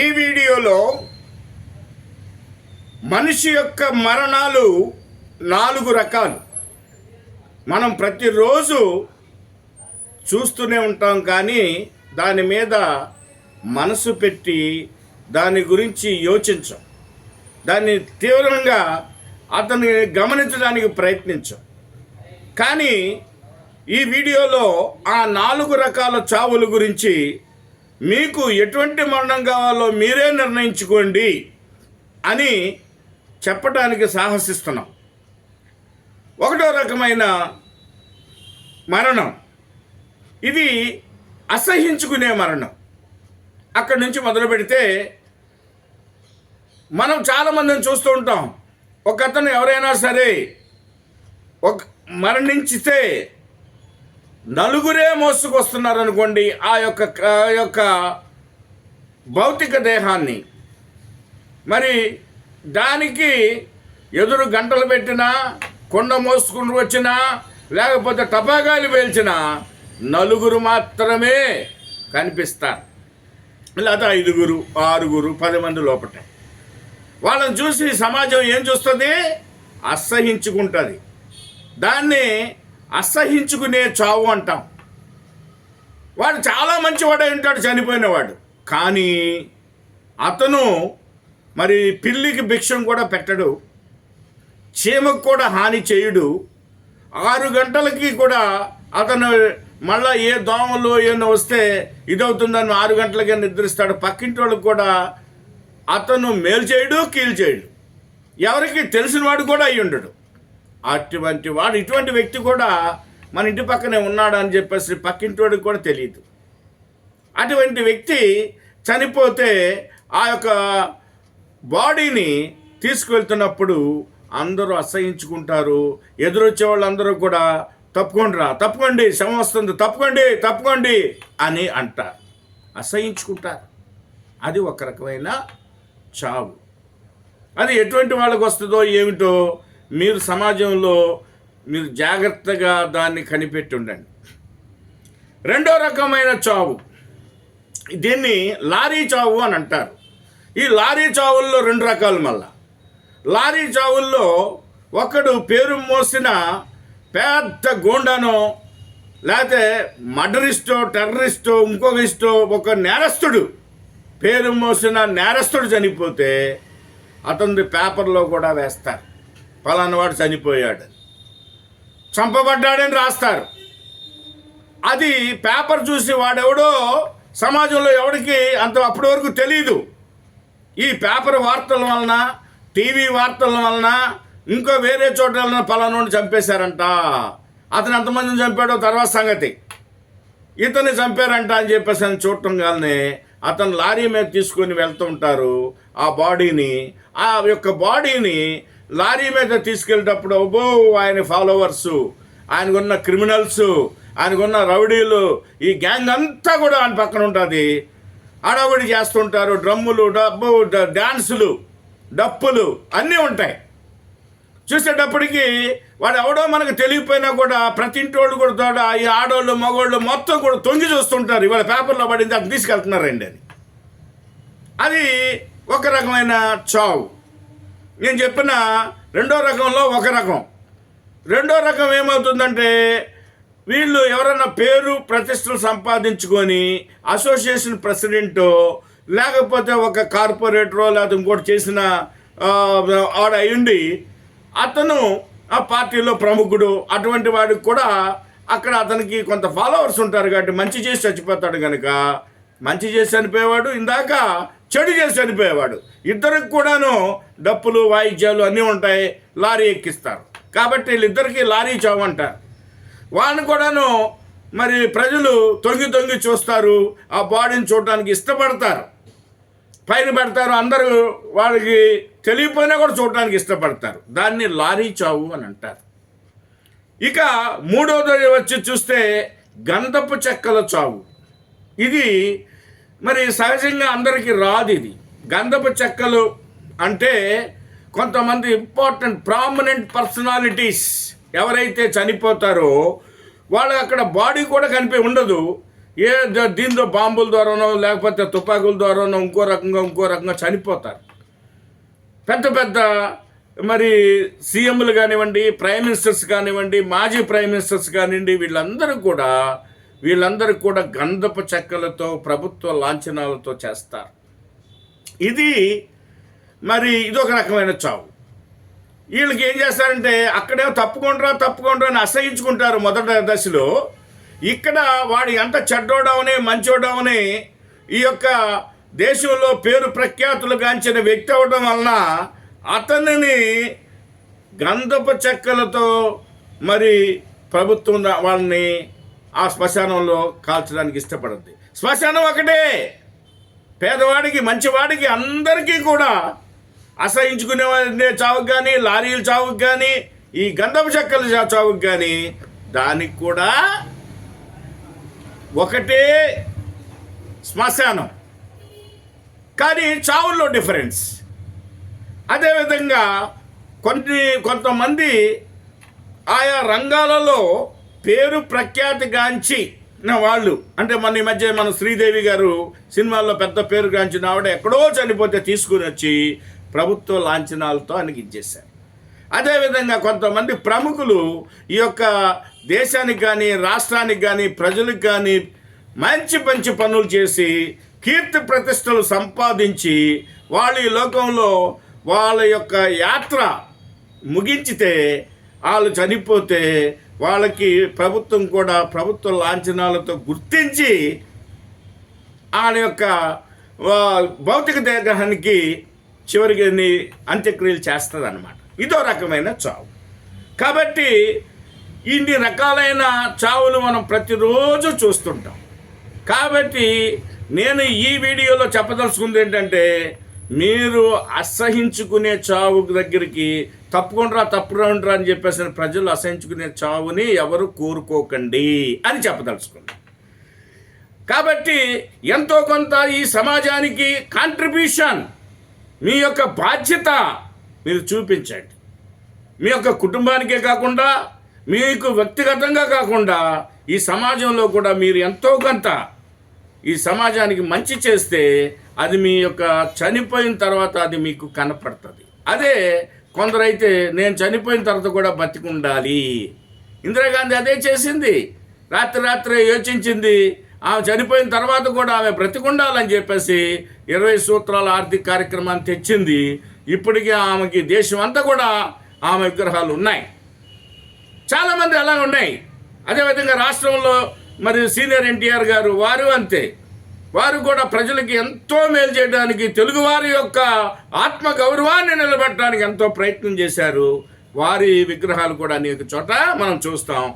ఈ వీడియోలో మనిషి యొక్క మరణాలు నాలుగు రకాలు. మనం ప్రతిరోజు చూస్తూనే ఉంటాం కానీ దాని మీద మనసు పెట్టి దాని గురించి యోచించం. దాన్ని తీవ్రంగా అతన్ని గమనించడానికి ప్రయత్నించం. కానీ ఈ వీడియోలో ఆ నాలుగు రకాల చావుల గురించి మీకు ఎటువంటి మరణం కావాలో మీరే నిర్ణయించుకోండి అని చెప్పడానికి సాహసిస్తున్నాం. ఒకటో రకమైన మరణం. ఇది అసహించుకునే మరణం. అక్కడి నుంచి మొదలు పెడితే మనం చాలామందిని చూస్తూ ఉంటాం. ఒక అతను ఎవరైనా సరే ఒక మరణించితే నలుగురే మోసుకొస్తున్నారు అనుకోండి ఆ యొక్క ఆ యొక్క భౌతిక దేహాన్ని. మరి దానికి ఎదురు గంటలు పెట్టినా కొండ మోసుకుని వచ్చినా లేకపోతే టపాకాయలు పేల్చినా నలుగురు మాత్రమే కనిపిస్తారు. లేదా ఐదుగురు ఆరుగురు పది మంది లోపట. వాళ్ళని చూసి సమాజం ఏం చూస్తుంది? అసహించుకుంటుంది. దాన్ని అసహించుకునే చావు అంటాం. వాడు చాలా మంచివాడే ఉంటాడు చనిపోయినవాడు. కానీ అతను మరి పిల్లికి భిక్షం కూడా పెట్టడు చీమకు కూడా హాని చేయుడు. ఆరు గంటలకి కూడా అతను మళ్ళా ఏ దోమలు ఏమో వస్తే ఇదవుతుందని ఆరు గంటలకే నిద్రిస్తాడు. పక్కింటి వాళ్ళకి కూడా అతను మేలు చేయడు కీలు చేయడు. ఎవరికి తెలిసిన వాడు కూడా అయ్యి ఉండడు అటువంటి వాడు ఇటువంటి వ్యక్తి కూడా మన ఇంటి పక్కనే ఉన్నాడు అని చెప్పేసి పక్కింటోడికి కూడా తెలియదు అటువంటి వ్యక్తి చనిపోతే ఆ యొక్క బాడీని తీసుకువెళ్తున్నప్పుడు అందరూ అసహించుకుంటారు. ఎదురొచ్చే వాళ్ళందరూ కూడా తప్పుకోండి రా తప్పుకోండి శవం వస్తుంది తప్పుకోండి తప్పుకోండి అని అంటారు. అసహించుకుంటారు. అది ఒక రకమైన చావు. అది ఎటువంటి వాళ్ళకు వస్తుందో ఏమిటో మీరు సమాజంలో మీరు జాగ్రత్తగా దాన్ని కనిపెట్టి ఉండండి రెండో రకమైన చావు. దీన్ని లారీ చావు అని అంటారు. ఈ లారీ చావుల్లో రెండు రకాలు మళ్ళా. లారీ చావుల్లో ఒకడు పేరు మోసిన పెద్ద గోండానో లేకపోతే మర్డరిస్టో టెర్రరిస్టో ఇంకొక ఇస్టో ఒక నేరస్తుడు పేరు మోసిన నేరస్తుడు చనిపోతే అతని పేపర్లో కూడా వేస్తారు. పలానా వాడు చనిపోయాడు. చంపబడ్డాడని రాస్తారు. అది పేపర్ చూసి వాడెవడో సమాజంలో ఎవడికి అంత అప్పటి వరకు తెలియదు ఈ పేపర్ వార్తల వలన టీవీ వార్తల వలన ఇంకో వేరే చోట వలన పలానోడిని చంపేశారంట. అతను ఎంతమందిని చంపాడో తర్వాత సంగతి. ఇతన్ని చంపారంట అని చెప్పేసి అని చూడటం కానీ అతను లారీ మీద తీసుకొని వెళ్తూ ఉంటారు. ఆ బాడీని ఆ యొక్క బాడీని లారీ మీద తీసుకెళ్ళేటప్పుడు అబ్బో ఆయన ఫాలోవర్సు ఆయనకున్న క్రిమినల్స్ ఆయనకున్న రౌడీలు ఈ గ్యాంగ్ అంతా కూడా ఆయన పక్కన ఉంటుంది. హడావుడి చేస్తుంటారు డ్రమ్ములు డబ్బు డ్యాన్సులు డాన్సులు డప్పులు అన్నీ ఉంటాయి. చూసేటప్పటికి వాడు ఎవడో మనకు తెలియపోయినా కూడా ప్రతి ఇంటోళ్ళు కూడా తోడ ఈ ఆడోళ్ళు మగోళ్ళు మొత్తం కూడా తొంగి చూస్తుంటారు. ఇవాళ పేపర్లో పడింది అది తీసుకెళ్తున్నారండి అని. అది ఒక రకమైన చావు. నేను చెప్పిన రెండో రకంలో ఒక రకం. రెండో రకం ఏమవుతుందంటే వీళ్ళు ఎవరైనా పేరు ప్రతిష్టలు సంపాదించుకొని అసోసియేషన్ ప్రెసిడెంటో లేకపోతే ఒక కార్పొరేటరో లేకపోతే ఇంకోటి చేసిన ఆడ అయ్యుండి అతను ఆ పార్టీలో ప్రముఖుడు అటువంటి వాడికి కూడా అక్కడ అతనికి కొంత ఫాలోవర్స్ ఉంటారు కాబట్టి మంచి చేసి చచ్చిపోతాడు కనుక మంచి చేసి చనిపోయేవాడు. ఇందాక చెడు చేసి చనిపోయేవాడు. ఇద్దరికి కూడాను డప్పులు వాయిద్యాలు అన్నీ ఉంటాయి. లారీ ఎక్కిస్తారు. కాబట్టి వీళ్ళిద్దరికీ లారీ చావు అంటారు. వాళ్ళని కూడాను మరి ప్రజలు తొంగి తొంగి చూస్తారు. ఆ బాడీని చూడడానికి ఇష్టపడతారు. పైన పెడతారు. అందరూ వాళ్ళకి తెలియపోయినా కూడా చూడడానికి ఇష్టపడతారు. దాన్ని లారీ చావు అని అంటారు. ఇక మూడవది వచ్చి చూస్తే గంధపు చెక్కల చావు. ఇది మరి సహజంగా అందరికీ రాదు ఇది. గంధపు చెక్కలు అంటే కొంతమంది ఇంపార్టెంట్ ప్రామినెంట్ పర్సనాలిటీస్ ఎవరైతే చనిపోతారో వాళ్ళు అక్కడ బాడీ కూడా కనిపి ఉండదు. ఏ దీంతో బాంబుల ద్వారానో లేకపోతే తుపాకుల ద్వారానో ఇంకో రకంగా ఇంకో రకంగా చనిపోతారు. పెద్ద పెద్ద మరి సీఎంలు కానివ్వండి ప్రైమ్ మినిస్టర్స్ కానివ్వండి మాజీ ప్రైమ్ మినిస్టర్స్ కానివ్వండి వీళ్ళందరూ కూడా వీళ్ళందరూ కూడా గంధపు చెక్కలతో ప్రభుత్వ లాంఛనాలతో చేస్తారు. ఇది మరి ఇదొక రకమైన చావు. వీళ్ళకి ఏం చేస్తారంటే అక్కడేమో తప్పుకుంటారా తప్పుకుంటారా అని అసహించుకుంటారు మొదటి దశలో. ఇక్కడ వాడు ఎంత చెడ్డోడవని మంచోడవని ఈ యొక్క దేశంలో పేరు ప్రఖ్యాతులు గాంచిన వ్యక్తి అవడం వలన అతనిని గంధపు చెక్కలతో మరి ప్రభుత్వం వాళ్ళని ఆ శ్మశానంలో కాల్చడానికి ఇష్టపడద్ది. శ్మశానం ఒకటే. పేదవాడికి మంచివాడికి అందరికీ కూడా అసహించుకునే చావుకు కానీ లారీల చావుకు కానీ ఈ గంధపు చెక్కల చావుకు కానీ దానికి కూడా ఒకటే శ్మశానం. కానీ చావుల్లో డిఫరెన్స్. అదేవిధంగా కొన్ని కొంతమంది ఆయా రంగాలలో పేరు ప్రఖ్యాతిగాంచి వాళ్ళు. అంటే మన ఈ మధ్య మన శ్రీదేవి గారు సినిమాల్లో పెద్ద పేరు గాంచిన ఆవిడ ఎక్కడో చనిపోతే తీసుకుని వచ్చి ప్రభుత్వ లాంఛనాలతో ఆయనకి ఇచ్చేశారు. అదేవిధంగా కొంతమంది ప్రముఖులు ఈ యొక్క దేశానికి కానీ రాష్ట్రానికి కానీ ప్రజలకు కానీ మంచి మంచి పనులు చేసి కీర్తి ప్రతిష్టలు సంపాదించి వాళ్ళు ఈ లోకంలో వాళ్ళ యొక్క యాత్ర ముగించితే వాళ్ళు చనిపోతే వాళ్ళకి ప్రభుత్వం కూడా ప్రభుత్వ లాంఛనాలతో గుర్తించి ఆయన యొక్క భౌతిక దేహానికి చివరికి అంత్యక్రియలు చేస్తుంది అనమాట ఇదో రకమైన చావు. కాబట్టి ఇన్ని రకాలైన చావులు మనం ప్రతిరోజు చూస్తుంటాం. కాబట్టి నేను ఈ వీడియోలో చెప్పదలుచుకుంది ఏంటంటే మీరు అసహించుకునే చావు దగ్గరికి తప్పకుండా తప్పుకుంటారా అని చెప్పేసి ప్రజలు అసహించుకునే చావుని ఎవరు కోరుకోకండి అని చెప్పదలుచుకున్నాను కాబట్టి ఎంతో కొంత ఈ సమాజానికి కాంట్రిబ్యూషన్ మీ యొక్క బాధ్యత మీరు చూపించండి. మీ యొక్క కుటుంబానికే కాకుండా మీకు వ్యక్తిగతంగా కాకుండా ఈ సమాజంలో కూడా మీరు ఎంతో కొంత ఈ సమాజానికి మంచి చేస్తే అది మీ యొక్క చనిపోయిన తర్వాత అది మీకు కనపడుతుంది. అదే కొందరైతే నేను చనిపోయిన తర్వాత కూడా బతికి ఉండాలి ఇందిరాగాంధీ అదే చేసింది. రాత్రి రాత్రి యోచించింది. ఆమె చనిపోయిన తర్వాత కూడా ఆమె బ్రతికుండాలని చెప్పేసి ఇరవై సూత్రాల ఆర్థిక కార్యక్రమాన్ని తెచ్చింది. ఇప్పటికీ ఆమెకి దేశం అంతా కూడా ఆమె విగ్రహాలు ఉన్నాయి. చాలామంది అలా ఉన్నాయి. అదేవిధంగా రాష్ట్రంలో మరియు సీనియర్ ఎన్టీఆర్ గారు వారు అంతే. వారు కూడా ప్రజలకి ఎంతో మేలు చేయడానికి తెలుగువారి యొక్క ఆత్మ గౌరవాన్ని నిలబెట్టడానికి ఎంతో ప్రయత్నం చేశారు. వారి విగ్రహాలు కూడా అనేక చోట మనం చూస్తాం.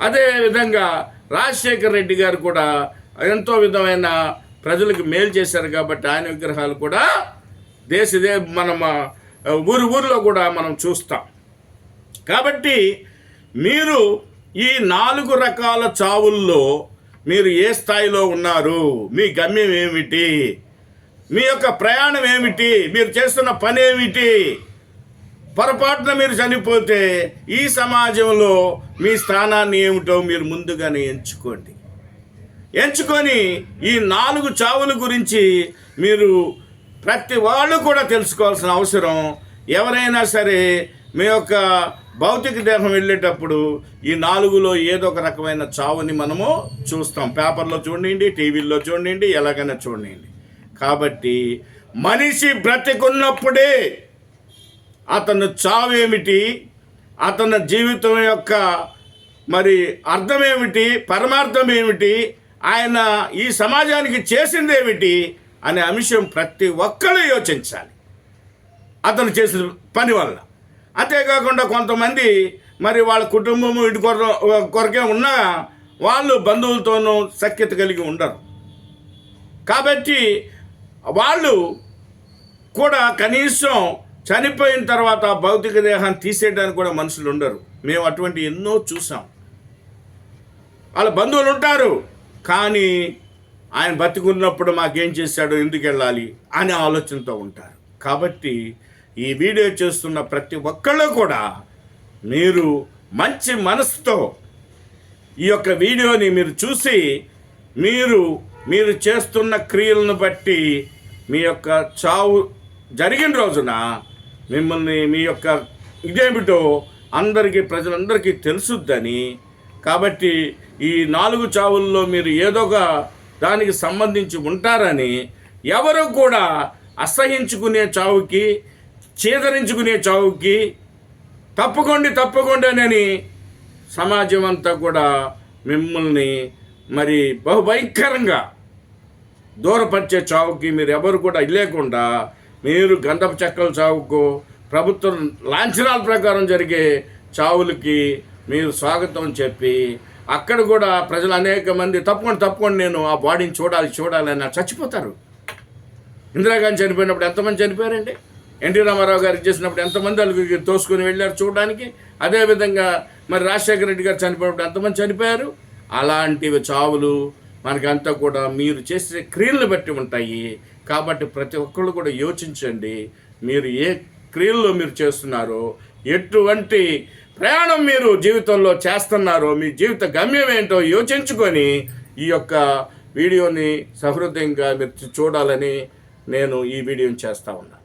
అదే విధంగా రాజశేఖర్ రెడ్డి గారు కూడా ఎంతో విధమైన ప్రజలకు మేలు చేశారు కాబట్టి ఆయన విగ్రహాలు కూడా దేశదే మన ఊరు ఊరిలో కూడా మనం చూస్తాం. కాబట్టి మీరు ఈ నాలుగు రకాల చావుల్లో మీరు ఏ స్థాయిలో ఉన్నారు? మీ గమ్యం ఏమిటి? మీ యొక్క ప్రయాణం ఏమిటి? మీరు చేస్తున్న పని ఏమిటి? పొరపాటున మీరు చనిపోతే ఈ సమాజంలో మీ స్థానాన్ని ఏమిటో మీరు ముందుగానే ఎంచుకోండి. ఎంచుకొని ఈ నాలుగు చావుల గురించి మీరు ప్రతి వాళ్ళు కూడా తెలుసుకోవాల్సిన అవసరం. ఎవరైనా సరే మీ యొక్క భౌతిక దేహం వెళ్ళేటప్పుడు ఈ నాలుగులో ఏదో ఒక రకమైన చావుని మనము చూస్తాం. పేపర్లో చూడండి టీవీల్లో చూడండి ఎలాగైనా చూడండి. కాబట్టి మనిషి బ్రతికున్నప్పుడే అతను చావేమిటి అతని జీవితం యొక్క మరి అర్థం ఏమిటి? పరమార్థం ఏమిటి? ఆయన ఈ సమాజానికి చేసింది ఏమిటి? అనే అంశం ప్రతి ఒక్కరూ యోచించాలి. అతను చేసిన పని వల్ల అంతేకాకుండా కొంతమంది మరి వాళ్ళ కుటుంబము ఇటు కొర కొరకే ఉన్నా వాళ్ళు బంధువులతోనూ సఖ్యత కలిగి ఉండరు. కాబట్టి వాళ్ళు కూడా కనీసం చనిపోయిన తర్వాత భౌతిక దేహాన్ని తీసేయడానికి కూడా మనుషులు ఉండరు. మేము అటువంటి ఎన్నో చూసాం. వాళ్ళ బంధువులు ఉంటారు. కానీ ఆయన బతికున్నప్పుడు మాకేం చేశాడో? ఎందుకు వెళ్ళాలి? అనే ఆలోచనతో ఉంటారు. కాబట్టి ఈ వీడియో చేస్తున్న ప్రతి ఒక్కళ్ళు కూడా మీరు మంచి మనసుతో ఈ యొక్క వీడియోని మీరు చూసి మీరు మీరు చేస్తున్న క్రియలను బట్టి మీ యొక్క చావు జరిగిన రోజున మిమ్మల్ని మీ యొక్క ఇదేమిటో అందరికీ ప్రజలందరికీ తెలుసుద్దని. కాబట్టి ఈ నాలుగు చావుల్లో మీరు ఏదో ఒక దానికి సంబంధించి ఉంటారని ఎవరు కూడా అసహించుకునే చావుకి చేదరించుకునే చావుకి తప్పుకోండి అని సమాజం అంతా కూడా మిమ్మల్ని మరి బహుభయంకరంగా దూరపరిచే చావుకి మీరు ఎవరు కూడా లేకుండా మీరు గంధపు చెక్కల చావుకు ప్రభుత్వం లాంఛనాల ప్రకారం జరిగే చావులకి మీరు స్వాగతం చెప్పి అక్కడ కూడా ప్రజలు అనేక మంది తప్పకుండా తప్పకుండా నేను ఆ బాడీని చూడాలి చూడాలి అని చచ్చిపోతారు. ఇందిరాగాంధీ చనిపోయినప్పుడు ఎంతమంది చనిపోయారండి? ఎన్టీ రామారావు గారికి చేసినప్పుడు ఎంతమంది వాళ్ళు తోసుకొని వెళ్ళారు చూడడానికి? అదేవిధంగా మరి రాజశేఖర రెడ్డి గారు చనిపోయినప్పుడు ఎంతమంది చనిపోయారు? అలాంటివి చావులు మనకంతా కూడా మీరు చేసే క్రియలను బట్టి ఉంటాయి. కాబట్టి ప్రతి ఒక్కళ్ళు కూడా యోచించండి. మీరు ఏ క్రియల్లో మీరు చేస్తున్నారో ఎటువంటి ప్రయాణం మీరు జీవితంలో చేస్తున్నారో మీ జీవిత గమ్యం ఏంటో యోచించుకొని ఈ యొక్క వీడియోని సహృదయంగా మీరు చూడాలని నేను ఈ వీడియోని చేస్తా ఉన్నాను